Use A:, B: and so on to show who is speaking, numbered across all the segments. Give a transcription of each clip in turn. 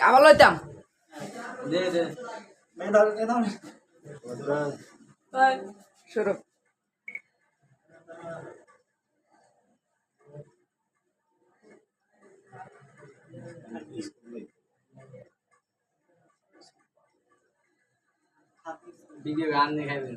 A: আবার লইতাম। শুরু
B: ভিডিও গান দেখাবেন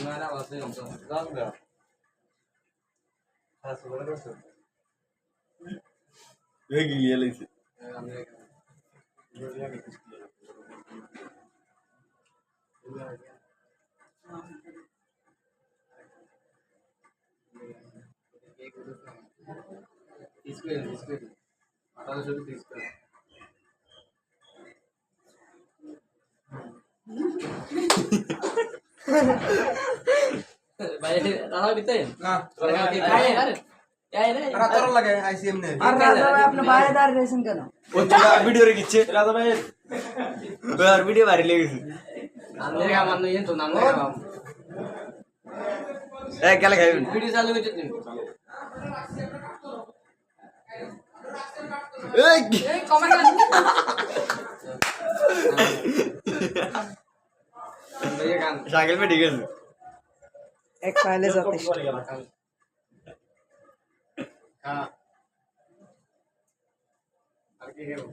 B: Bunlara basıyorum sana. Dalga. Nasıl böyle basın? Ne
C: geliyor lan?
B: Evet, Amerika. Böyle mi? తీసుకెళ్ళి
A: తీసుకెళ్ళి అలా చదువు తీసుకెళ్ళి
C: ভিডিও রেখেছে রাজা ভাই ভিডিও বাড়ি লেগেছে গেলে খাইবেন
B: ভিডিও চালু গান
C: সাইকেল পে ঠিক
A: এক ফাইলে যথেষ্ট।
B: হ্যাঁ আর কি খেলো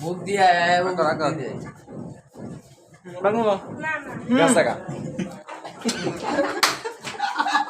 D: মুখ দিয়ে।
C: ভিডিও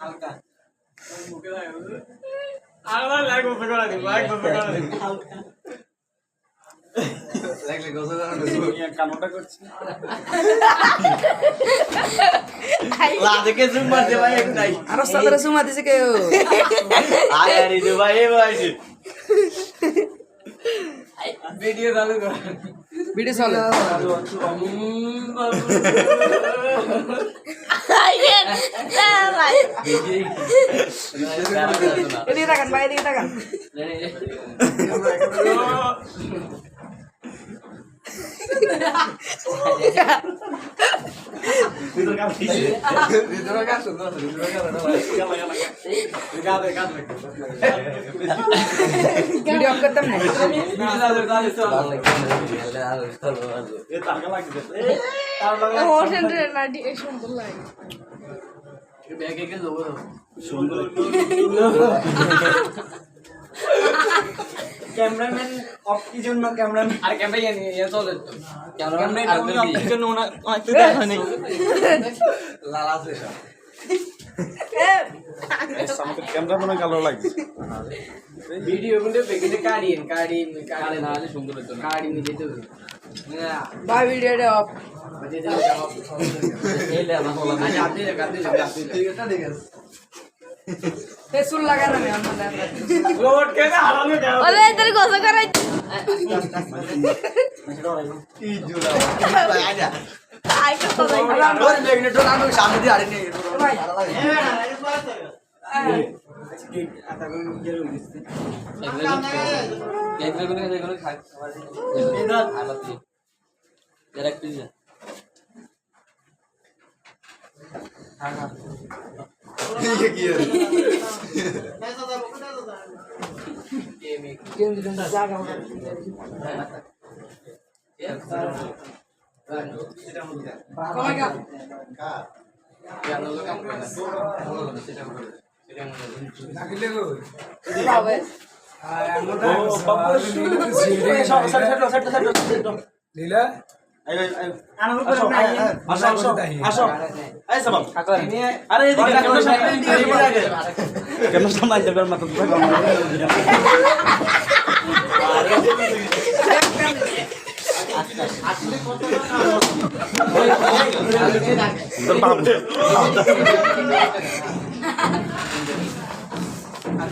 B: হালকা। মুখে লাগে করে
C: করছি। লাদেকে জুম মারতে ভাই নাই
A: আর সাদরে সুমা দিছে কেউ।
C: আয় আরে যে ভাই ভাই
B: ভিডিও চালু কর।
A: ভিডিও চলে। Lain. Lain.
C: Kita kan, Pak,
A: kita kan. Video ketemu.
C: এ তার লাগে।
B: ব্যাগে কে লোগো
C: সুন্দর ক্যামেরাম্যান অফ কি জন্য ক্যামেরাম্যান?
B: আর ক্যামেরা ইয়ে চলে তো।
C: ক্যামেরা
B: ক্যামেরা
C: অফ কি জন্য ওনা হয়তো দেখা নেই। আমাদের ক্যামেরা মনে কালো লাগছে।
B: ভিডিও কিন্তু বেগে কাড়িয়েন কাড়িয়েন কাড়ে না সুন্দর হতো কাড়ি নিয়ে যেতে হবে
A: ভাই ভিডিওটা অফ চুল
E: গোসল করাই আই তো ভাই
A: ভাই
D: Kamu kan? Kak. Ya,
F: lo kan.
C: Lo kan.
B: লীলা
F: কেন
C: সামাল দেবেন মাথা
F: আসলে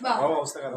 F: బాగా వస్తా
B: కదా